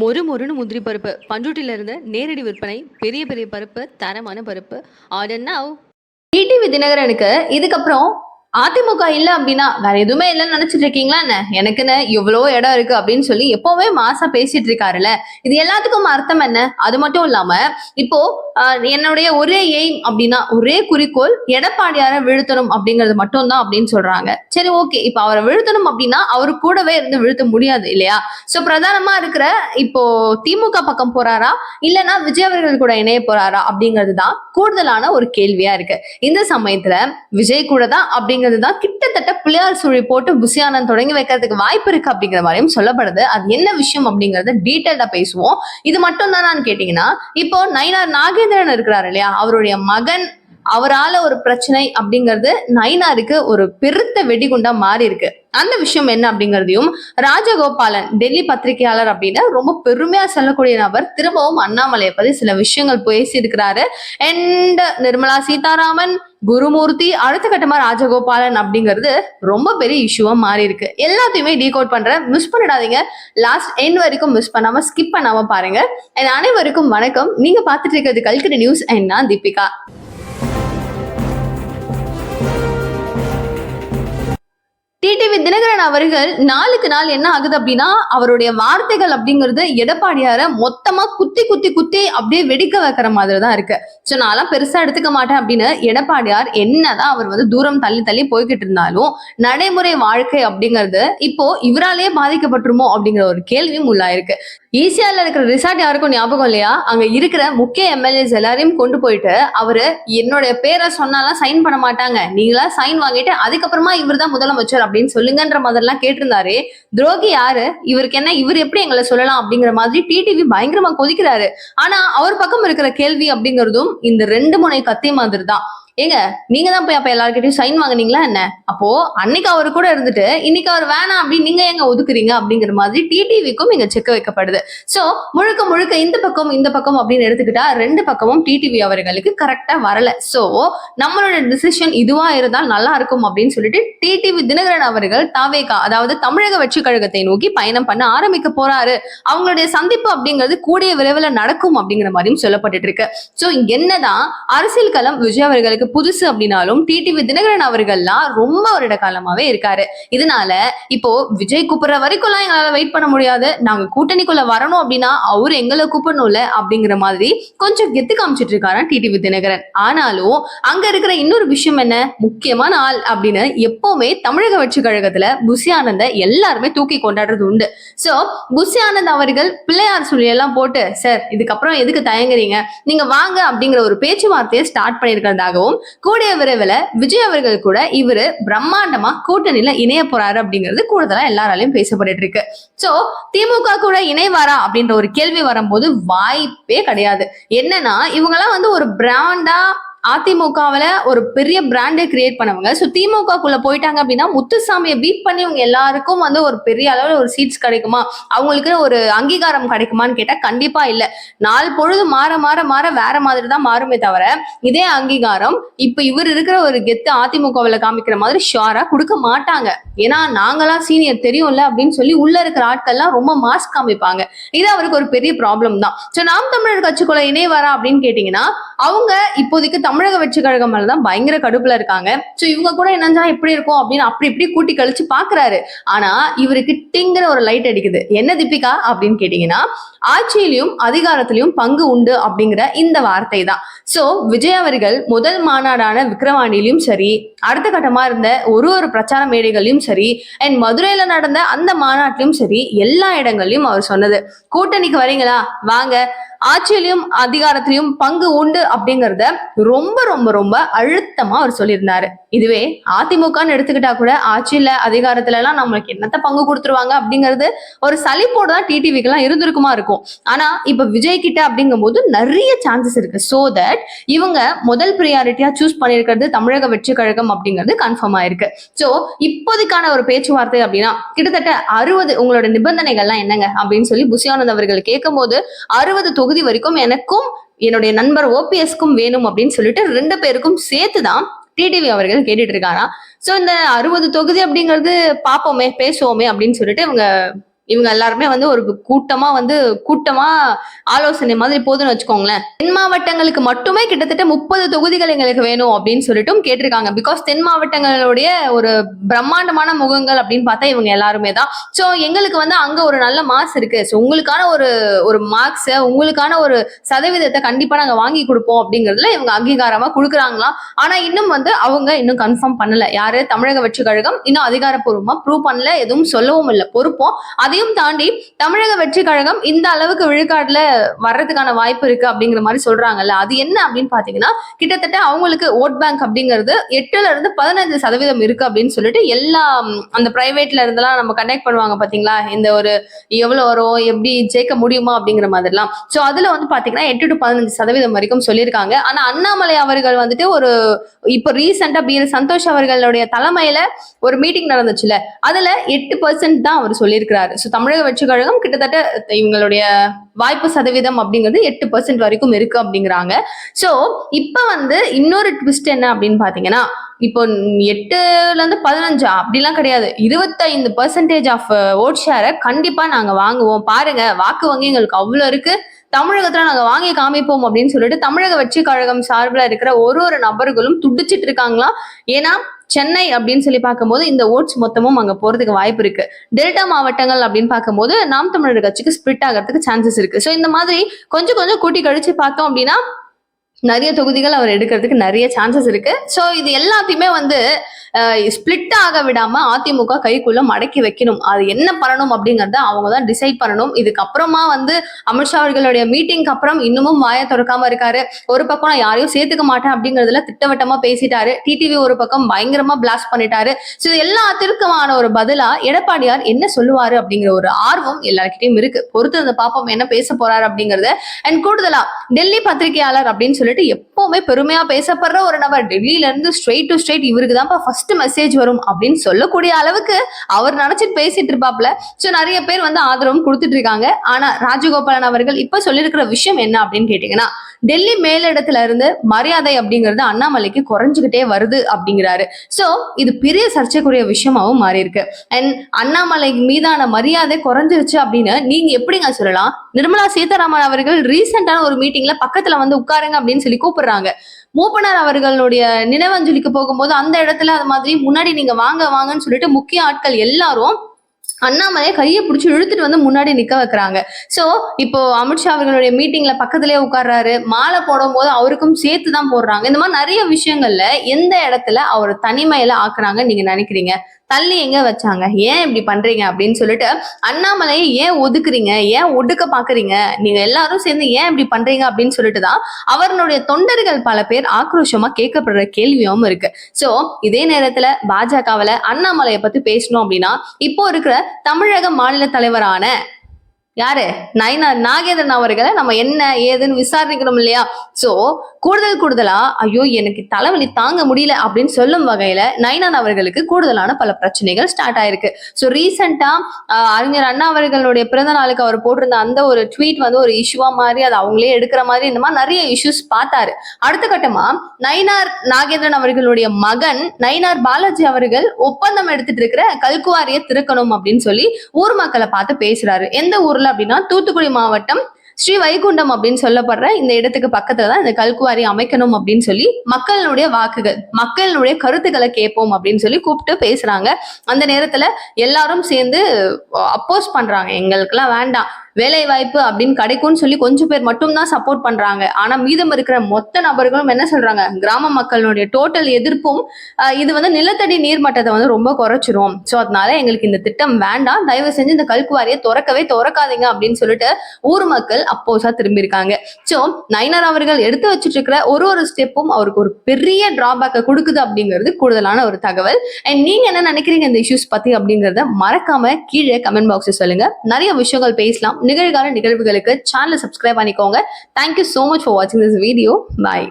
மொறு மொறுன்னு முந்திரி பருப்பு. பண்ருட்டில இருந்து நேரடி விற்பனை பெரிய பெரிய பருப்பு தரமான பருப்பு. ஆர்டர் நவ் டிடிவி தினகரனுக்கு இதுக்கப்புறம் அதிமுக இல்ல அப்படின்னா வேற எதுவுமே இல்லைன்னு நினைச்சிட்டு இருக்கீங்களா என்ன? எனக்குன்னு எவ்வளோ இடம் இருக்கு அப்படின்னு சொல்லி எப்பவுமே மாசா பேசிட்டு இருக்காருல்ல. இது எல்லாத்துக்கும் அர்த்தம் என்ன? அது மட்டும் இல்லாம இப்போ என்னுடைய ஒரே எய்ம் அப்படின்னா ஒரே குறிக்கோள் எடப்பாடியார வீழ்த்தணும் அப்படிங்கிறது மட்டும்தான் அப்படின்னு சொல்றாங்க. சரி ஓகே இப்போ அவரை வீழ்த்தணும் அப்படின்னா அவரு கூடவே இருந்து வீழ்த்த முடியாது இல்லையா? சோ பிரதானமா இருக்கிற இப்போ திமுக பக்கம் போறாரா? இல்லைன்னா விஜய் அவர்கள் கூட இணைய போறாரா? அப்படிங்கிறது தான் கூடுதலான ஒரு கேள்வியா இருக்கு. இந்த சமயத்துல விஜய் கூட தான் அப்படி அப்படிங்கிறது தான் கிட்டத்தட்ட பிள்ளையார் சுழி போட்டு புசியானந்த் தொடங்கி வைக்கிறதுக்கு வாய்ப்பு இருக்கு அப்படிங்கிற மாதிரியும் சொல்லப்படுது. அது என்ன விஷயம் அப்படிங்கறத டீட்டெயில்டா பேசுவோம். இது மட்டும் தானான்னு கேட்டீங்கன்னா இப்போ நயினார் நாகேந்திரன் இருக்கிறாரு இல்லையா? அவருடைய மகன் அவரால ஒரு பிரச்சனை அப்படிங்கிறது நயினாருக்கு ஒரு பெருத்த வெடிகுண்டா மாறி இருக்கு அந்த விஷயம் என்ன அப்படிங்கிறதையும் ராஜகோபாலன் டெல்லி பத்திரிகையாளர் அப்படின்னு ரொம்ப பெருமையா சொல்லக்கூடிய நபர் திரும்பவும் அண்ணாமலையை பத்தி சில விஷயங்கள் பேசி இருக்கிறாரு அண்ட் நிர்மலா சீதாராமன் குருமூர்த்தி அடுத்த கட்டமா ராஜகோபாலன் அப்படிங்கிறது ரொம்ப பெரிய இஷ்யூவா மாறி இருக்கு எல்லாத்தையுமே டீகோட் பண்றேன் மிஸ் பண்ணிடாதீங்க. லாஸ்ட் எண்ட் வரைக்கும் மிஸ் பண்ணாம ஸ்கிப் பண்ணாம பாருங்க. அண்ட் அனைவருக்கும் வணக்கம். நீங்க பாத்துட்டு இருக்கிறது கல்கரி நியூஸ் அண்ட் நான் தீபிகா. டிடிவி தினகரன் அவர்கள் நாளுக்கு நாள் என்ன ஆகுது அப்படின்னா அவருடைய வார்த்தைகள் அப்படிங்கிறது எடப்பாடியார மொத்தமா குத்தி குத்தி குத்தி அப்படியே வெடிக்க வைக்கிற மாதிரி தான் இருக்கு. சோ நான்லாம் பெருசா எடுத்துக்க மாட்டேன் அப்படின்னு எடப்பாடியார் என்னதான் அவர் வந்து தூரம் தள்ளி தள்ளி போய்கிட்டு இருந்தாலும் நடைமுறை வாழ்க்கை அப்படிங்கிறது இப்போ இவராலேயே பாதிக்கப்பட்டுருமோ அப்படிங்கிற ஒரு கேள்வியும் உள்ளாயிருக்கு. ஈசிஆர்ல இருக்கிற ரிசார்ட் யாருக்கும் ஞாபகம் இல்லையா? அங்க இருக்கிற முக்கிய எம்எல்ஏஸ் எல்லாரையும் கொண்டு போயிட்டு அவரு என்னுடைய பேரை சொன்னாலாம் சைன் பண்ண மாட்டாங்க. நீங்களா சைன் வாங்கிட்டு அதுக்கப்புறமா இவர் தான் முதலமைச்சர் அப்படின்னு சொல்லுங்கன்ற மாதிரிலாம் கேட்டிருந்தாரு. துரோகி யாரு? இவருக்கு என்ன இவர் எப்படி எங்களை சொல்லலாம் அப்படிங்கிற மாதிரி டிடிவி பயங்கரமா கொதிக்கிறாரு. ஆனா அவர் பக்கம் இருக்கிற கேள்வி அப்படிங்கிறதும் இந்த ரெண்டு முனை கத்தி மாதிரி தான். ஏங்க நீங்க தான் போய் அப்ப எல்லார்கிட்டயும் சைன் வாங்குனீங்களா என்ன? அப்போ அன்னைக்கு அவர் கூட இருந்துட்டு இன்னைக்கு அவர் வேணாம் அப்படின்னு நீங்க எங்க ஒதுக்குறீங்க அப்படிங்கிற மாதிரி டிடிவிக்கும் இங்க செக் வைக்கப்படுது. சோ முழுக்க முழுக்க இந்த பக்கம் இந்த பக்கம் அப்படின்னு எடுத்துக்கிட்டா ரெண்டு பக்கமும் டிடிவி அவர்களுக்கு கரெக்டா வரல. சோ நம்மளோட டிசிஷன் இதுவா இருந்தால் நல்லா இருக்கும் அப்படின்னு சொல்லிட்டு டிடிவி தினகரன் அவர்கள் தாவேகா அதாவது தமிழக வெற்றி கழகத்தை நோக்கி பயணம் பண்ண ஆரம்பிக்க போறாரு. அவங்களுடைய சந்திப்பு அப்படிங்கிறது கூடிய விரைவில் நடக்கும் அப்படிங்கிற மாதிரியும் சொல்லப்பட்டு இருக்கு. சோ என்னதான் அரசியல் களம் விஜய் அவர்களுக்கு புதுசு அப்படின்னாலும் டிடிவி தினகரன் அவர்கள்லாம் ரொம்ப வருட காலமாவே இருக்காரு. இதனால இப்போ விஜய் கூப்பிடுற வரைக்கும்லாம் எங்களால வெயிட் பண்ண முடியாது. நாங்க கூட்டணிக்குள்ள வரணும் அப்படின்னா அவரு எங்களை கூப்பிடணும்ல அப்படிங்கிற மாதிரி கொஞ்சம் கெத்து காமிச்சிட்டு இருக்காரா டிடிவி தினகரன். ஆனாலும் அங்க இருக்கிற இன்னொரு விஷயம் என்ன? முக்கியமான ஆள் அப்படின்னு எப்பவுமே தமிழக வெற்றி கழகத்துல புசி ஆனந்த எல்லாருமே தூக்கி கொண்டாடுறது உண்டு. சோ புசி ஆனந்த் அவர்கள் பிள்ளையார் சொல்லி எல்லாம் போட்டு சார் இதுக்கப்புறம் எதுக்கு தயங்குறீங்க? நீங்க வாங்க அப்படிங்கிற ஒரு பேச்சுவார்த்தையை ஸ்டார்ட் பண்ணியிருக்கிறதாகவும் கூடிய விரைவில் விஜய் அவர்கள் கூட இவரு பிரம்மாண்டமா கூட்டணியில இணைய போறாரு அப்படிங்கிறது கூடுதலா எல்லாராலையும் பேசப்பட்டு இருக்கு. சோ திமுக கூட இணைவாரா அப்படின்ற ஒரு கேள்வி வரும்போது வாய்ப்பே கிடையாது. என்னன்னா இவங்கெல்லாம் வந்து ஒரு பிராண்டா அதிமுகவுல ஒரு பெரிய பிராண்டை கிரியேட் பண்ணவங்க. ஸோ திமுகக்குள்ள போயிட்டாங்க அப்படின்னா முத்துசாமியை பீட் பண்ணி இவங்க எல்லாருக்கும் வந்து ஒரு பெரிய அளவில் ஒரு சீட்ஸ் கிடைக்குமா? அவங்களுக்கு ஒரு அங்கீகாரம் கிடைக்குமான்னு கேட்டா கண்டிப்பா இல்ல. நாள் பொழுது மாற மாற மாற வேற மாதிரி தான் மாறுமே தவிர இதே அங்கீகாரம் இப்ப இவர் இருக்கிற ஒரு கெத்து அதிமுகவில் காமிக்கிற மாதிரி ஷுவரா கொடுக்க மாட்டாங்க. ஏன்னா நாங்களாம் சீனியர் தெரியும்ல அப்படின்னு சொல்லி உள்ள இருக்கிற ஆட்கள்லாம் ரொம்ப மாஸ்க் காமிப்பாங்க. இது அவருக்கு ஒரு பெரிய ப்ராப்ளம் தான். ஸோ நாம் தமிழர் கட்சிக்குள்ள இணைவாரா அப்படின்னு கேட்டீங்கன்னா அவங்க இப்போதைக்கு தமிழக வெற்றி கழகம் தான் பயங்கர கடுப்புல இருக்காங்க. சோ இவங்க கூட என்னஞ்சா எப்படி இருக்கும் அப்படின்னு அப்படி இப்படி கூட்டி கழிச்சு பாக்குறாரு. ஆனா இவருக்கு டிங்கிற ஒரு லைட் அடிக்குது. என்ன தீபிகா அப்படின்னு கேட்டீங்கன்னா ஆட்சியிலையும் அதிகாரத்திலையும் பங்கு உண்டு அப்படிங்கிற இந்த வார்த்தை தான். சோ விஜய் அவர்கள் முதல் மாநாடான விக்ரவாணிலையும் சரி அடுத்த கட்டமா இருந்த ஒரு ஒரு பிரச்சார மேடைகளையும் சரி அண்ட் மதுரையில நடந்த அந்த மாநாட்டிலும் சரி எல்லா இடங்கள்லயும் அவர் சொன்னது. கூட்டணிக்கு வரீங்களா? வாங்க ஆட்சியிலையும் அதிகாரத்திலையும் பங்கு உண்டு அப்படிங்கறத ரொம்ப ரொம்ப ரொம்ப அழுத்தமா அவர் சொல்லியிருந்தாரு. இதுவே அதிமுகன்னு எடுத்துக்கிட்டா கூட ஆட்சியில அதிகாரத்துல எல்லாம் நம்மளுக்கு என்னத்த பங்கு கொடுத்துருவாங்க அப்படிங்கிறது ஒரு சலிப்போட தான் டிடிவிக்கு எல்லாம் இருந்திருக்குமா இருக்கும். ஆனா இப்ப விஜய் கிட்ட அப்படிங்கும் போது நிறைய சான்சஸ் இருக்கு. சோ தட் இவங்க முதல் ப்ரியாரிட்டியா சூஸ் பண்ணிருக்கிறது தமிழக வெற்றி கழகம் அப்படிங்கிறது கன்ஃபார்ம் ஆயிருக்கு. சோ இப்போதைக்கான ஒரு பேச்சுவார்த்தை அப்படின்னா கிட்டத்தட்ட அறுபது உங்களோட நிபந்தனைகள்லாம் என்னங்க அப்படின்னு சொல்லி புசியானந்த் அவர்கள் கேட்கும்போது அறுபது தொகுதி வரைக்கும் எனக்கும் என்னுடைய நண்பர் ஓபிஎஸ்க்கும் வேணும் அப்படின்னு சொல்லிட்டு ரெண்டு பேருக்கும் சேர்த்து தான் டிடிவி அவர்கள் கேட்டுட்டு இருக்காராம். ஸோ இந்த அறுபது தொகுதி அப்படிங்கிறது பார்ப்போமே பேசுவோமே அப்படின்னு சொல்லிட்டு இவங்க இவங்க எல்லாருமே வந்து ஒரு கூட்டமா வந்து கூட்டமா ஆலோசனை மாதிரி போதுன்னு வச்சுக்கோங்களேன். தென் மாவட்டங்களுக்கு மட்டுமே கிட்டத்தட்ட முப்பது தொகுதிகள் எங்களுக்கு வேணும் அப்படின்னு சொல்லிட்டும் கேட்டிருக்காங்க. பிகாஸ் தென் மாவட்டங்களுடைய ஒரு பிரம்மாண்டமான முகங்கள் அப்படின்னு பார்த்தா இவங்க எல்லாருமே தான். ஸோ எங்களுக்கு வந்து அங்க ஒரு நல்ல மார்க்ஸ் இருக்கு. ஸோ உங்களுக்கான ஒரு ஒரு மார்க்ஸை உங்களுக்கான ஒரு சதவீதத்தை கண்டிப்பா நாங்க வாங்கி கொடுப்போம் அப்படிங்கறதுல இவங்க அங்கீகாரமா கொடுக்குறாங்களாம். ஆனா இன்னும் வந்து அவங்க இன்னும் கன்ஃபார்ம் பண்ணல. யாரு? தமிழக வெற்றி கழகம் இன்னும் அதிகாரப்பூர்வமா ப்ரூவ் பண்ணல எதுவும் சொல்லவும் இல்லை. பொறுப்போம். அதையும் தாண்டி தமிழக வெற்றி கழகம் இந்த அளவுக்கு விழுக்காடுல வர்றதுக்கான வாய்ப்பு இருக்கு அப்படிங்கிற மாதிரி சொல்றாங்கல்ல. அது என்ன அப்படின்னு பாத்தீங்கன்னா கிட்டத்தட்ட அவங்களுக்கு ஓட் பேங்க் அப்படிங்கிறது எட்டுல இருந்து பதினஞ்சு சதவீதம் இருக்கு அப்படின்னு சொல்லிட்டு எல்லா அந்த பிரைவேட்ல இருந்தெல்லாம் நம்ம கனெக்ட் பண்ணுவாங்க பாத்தீங்களா? இந்த ஒரு எவ்வளவு வரும் எப்படி ஜெயிக்க முடியுமா அப்படிங்கிற மாதிரிலாம். சோ அதுல வந்து பாத்தீங்கன்னா எட்டு டு பதினஞ்சு சதவீதம் வரைக்கும் சொல்லியிருக்காங்க. ஆனா அண்ணாமலை அவர்கள் வந்துட்டு ஒரு இப்போ ரீசெண்டா பி எல் சந்தோஷ் அவர்களுடைய தலைமையில ஒரு மீட்டிங் நடந்துச்சுல அதுல எட்டு பர்சன்ட் தான் அவர் சொல்லியிருக்கிறாரு. ஸோ ஸோ தமிழக வெற்றி கழகம் கிட்டத்தட்ட இவங்களுடைய வாய்ப்பு சதவீதம் அப்படிங்கிறது எட்டு பர்சன்ட் வரைக்கும் இருக்கு அப்படிங்கிறாங்க. ஸோ இப்போ வந்து இன்னொரு ட்விஸ்ட் என்ன அப்படின்னு பாத்தீங்கன்னா இப்போ எட்டுல இருந்து பதினஞ்சா அப்படிலாம் கிடையாது. இருபத்தைந்து பர்சன்டேஜ் ஆஃப் ஓட் ஷேரை கண்டிப்பா நாங்க வாங்குவோம். பாருங்க வாக்கு வங்கி எங்களுக்கு அவ்வளவு இருக்கு. தமிழகத்துல நாங்க வாங்கி காமிப்போம் அப்படின்னு சொல்லிட்டு தமிழக வெற்றி கழகம் சார்பில் இருக்கிற ஒரு ஒரு நபர்களும் துடிச்சிட்டு இருக்காங்களா? ஏன்னா சென்னை அப்படின்னு சொல்லி பார்க்கும்போது இந்த ஓட்ஸ் மொத்தமும் அங்க போறதுக்கு வாய்ப்பு இருக்கு. டெல்டா மாவட்டங்கள் அப்படின்னு பார்க்கும்போது நாம் தமிழர் கட்சிக்கு ஸ்பிளிட் ஆகிறதுக்கு சான்சஸ் இருக்கு. ஸோ இந்த மாதிரி கொஞ்சம் கொஞ்சம் கூட்டி கழிச்சு பார்த்தோம் அப்படின்னா நிறைய தொகுதிகள் அவர் எடுக்கிறதுக்கு நிறைய சான்சஸ் இருக்கு. ஸோ இது எல்லாத்தையுமே வந்து ஸ்பிளிட் ஆக விடாம அதிமுக கைக்குள்ள மடக்கி வைக்கணும். அது என்ன பண்ணணும் அப்படிங்கறத அவங்க தான் டிசைட் பண்ணணும். இதுக்கப்புறமா வந்து அமித்ஷா அவர்களுடைய மீட்டிங்க்கு அப்புறம் இன்னமும் வாயை திறக்காம இருக்காரு. ஒரு பக்கம் நான் யாரையும் சேர்த்துக்க மாட்டேன் அப்படிங்கறதுல திட்டவட்டமா பேசிட்டாரு. டிடிவி ஒரு பக்கம் பயங்கரமா பிளாஸ்ட் பண்ணிட்டாரு. ஸோ இது எல்லாத்திற்குமான ஒரு பதிலா எடப்பாடியார் என்ன சொல்லுவாரு அப்படிங்கிற ஒரு ஆர்வம் எல்லாருக்கிட்டையும் இருக்கு. பொறுத்து அந்த பாப்போம் என்ன பேச போறாரு அப்படிங்கறத. அண்ட் கூடுதலா டெல்லி பத்திரிகையாளர் அப்படின்னு சொல்லிட்டு எப்பவுமே பெருமையா பேசப்படுற ஒரு நபர். டெல்லியில இருந்து ஸ்ட்ரெயிட் டு ஸ்ட்ரெயிட் இவருக்கு தான் ஃபர்ஸ்ட் மெசேஜ் வரும் அப்படின்னு சொல்லக்கூடிய அளவுக்கு அவர் நினைச்சிட்டு பேசிட்டு இருப்பாப்ல சோ நிறைய பேர் வந்து ஆதரவும் கொடுத்துட்டு இருக்காங்க. ஆனா ராஜகோபாலன் அவர்கள் இப்ப சொல்லியிருக்கிற விஷயம் என்ன அப்படின்னு கேட்டீங்கன்னா டெல்லி மேலிடத்துல இருந்து மரியாதை அப்படிங்கிறது அண்ணாமலைக்கு குறைஞ்சுக்கிட்டே வருது அப்படிங்கிறாரு. சோ இது பெரிய சர்ச்சைக்குரிய விஷயமாவும் மாறி இருக்கு அண்ட் அண்ணாமலை மீதான மரியாதை குறைஞ்சிருச்சு அப்படின்னு நீங்க எப்படிங்க சொல்லலாம்? நிர்மலா சீதாராமன் அவர்கள் ரீசெண்டான ஒரு மீட்டிங்ல பக்கத்துல வந்து உட்காருங்க அப்படின்னு சொல்லி கூப்பிடுறாங்க. மூப்பனார் அவர்களுடைய நினைவஞ்சலிக்கு போகும்போது அந்த இடத்துல அது மாதிரி முன்னாடி நீங்க வாங்க வாங்கன்னு சொல்லிட்டு முக்கிய ஆட்கள் எல்லாரும் அண்ணாமலையை கையை பிடிச்சி இழுத்துட்டு வந்து முன்னாடி நிக்க வைக்கிறாங்க. சோ இப்போ அமித்ஷா அவர்களுடைய மீட்டிங்ல பக்கத்துலயே உட்கார்றாரு. மாலை போடும் போது அவருக்கும் சேர்த்து தான் போடுறாங்க. இந்த மாதிரி நிறைய விஷயங்கள்ல எந்த இடத்துல அவர் தனிமையில ஆக்குறாங்க நீங்க நினைக்கிறீங்க? தள்ளி எங்க வச்சாங்க? ஏன் இப்படி பண்றீங்க? அப்படின்னு சொல்லிட்டு அண்ணாமலையை ஏன் ஒதுக்குறீங்க? ஏன் ஒடுக்க பாக்குறீங்க? நீங்க எல்லாரும் சேர்ந்து ஏன் இப்படி பண்றீங்க? அப்படின்னு சொல்லிட்டு தான் அவர்களுடைய தொண்டர்கள் பல பேர் ஆக்ரோஷமா கேட்கப்படுற கேள்வியும் இருக்கு. சோ இதே நேரத்துல பாஜகவுல அண்ணாமலையை பத்தி பேசணும் அப்படின்னா இப்போ இருக்கிற தமிழக மாநில தலைவரான யாரு? நயனா நாகேந்திரன் அவர்களை நம்ம என்ன ஏதுன்னு விசாரிக்கணும் இல்லையா? சோ கூடுதல் கூடுதலா ஐயோ எனக்கு தலைவலி தாங்க முடியல அப்படின்னு சொல்லும் வகையில நயனான் அவர்களுக்கு கூடுதலான பல பிரச்சனைகள் ஸ்டார்ட் ஆயிருக்கு. ஸோ ரீசெண்டா அறிஞர் அண்ணா அவர்களுடைய பிறந்த நாளுக்கு அவர் போட்டிருந்த அந்த ஒரு ட்வீட் வந்து ஒரு இஷ்யூவா மாதிரி அது அவங்களே எடுக்கிற மாதிரி இந்த மாதிரி நிறைய இஷ்யூஸ் பார்த்தாரு. அடுத்த கட்டமா நயினார் நாகேந்திரன் அவர்களுடைய மகன் நயினார் பாலாஜி அவர்கள் ஒப்பந்தம் எடுத்துட்டு இருக்கிற கல்குவாரியை திறக்கணும் அப்படின்னு சொல்லி ஊர் மக்களை பார்த்து பேசுறாரு. எந்த ஊர்ல? அப்படின்னா தூத்துக்குடி மாவட்டம் ஸ்ரீ வைகுண்டம் அப்படின்னு சொல்லப்படுற இந்த இடத்துக்கு பக்கத்துல தான் இந்த கல்குவாரி அமைக்கணும் அப்படின்னு சொல்லி மக்களுடைய வாக்குகள் மக்களுடைய கருத்துக்களை கேட்போம் அப்படின்னு சொல்லி கூப்பிட்டு பேசுறாங்க. அந்த நேரத்துல எல்லாரும் சேர்ந்து அப்போஸ் பண்றாங்க. எங்களுக்கெல்லாம் வேண்டாம். வேலை வாய்ப்பு அப்படின்னு கிடைக்கும்னு சொல்லி கொஞ்சம் பேர் மட்டும்தான் சப்போர்ட் பண்றாங்க. ஆனா மீதம் இருக்கிற மொத்த நபர்களும் என்ன சொல்றாங்க? கிராம மக்களுடைய டோட்டல் எதிர்ப்பும் இது வந்து நிலத்தடி நீர்மட்டத்தை வந்து ரொம்ப குறைச்சிரும். ஸோ அதனால எங்களுக்கு இந்த திட்டம் வேண்டாம். தயவு செஞ்சு இந்த கல்குவாரியை திறக்கவே திறக்காதீங்க அப்படின்னு சொல்லிட்டு ஊர் மக்கள் அப்போஸா திரும்பி இருக்காங்க ஸோ நயினார் அவர்கள் எடுத்து வச்சுட்டு இருக்கிற ஒரு ஒரு ஸ்டெப்பும் அவருக்கு ஒரு பெரிய டிராபேக்கை கொடுக்குது அப்படிங்கிறது கூடுதலான ஒரு தகவல். அண்ட் நீங்க என்ன நினைக்கிறீங்க இந்த இஷ்யூஸ் பத்தி அப்படிங்கறத மறக்காம கீழே கமெண்ட் பாக்ஸ் சொல்லுங்க. நிறைய விஷயங்கள் பேசலாம். நிகழ்கால நிகழ்வுகளுக்கு சேனலை சப்ஸ்கிரைப் பண்ணிக்கோங்க. Thank you so much for வாட்சிங் திஸ் வீடியோ பாய்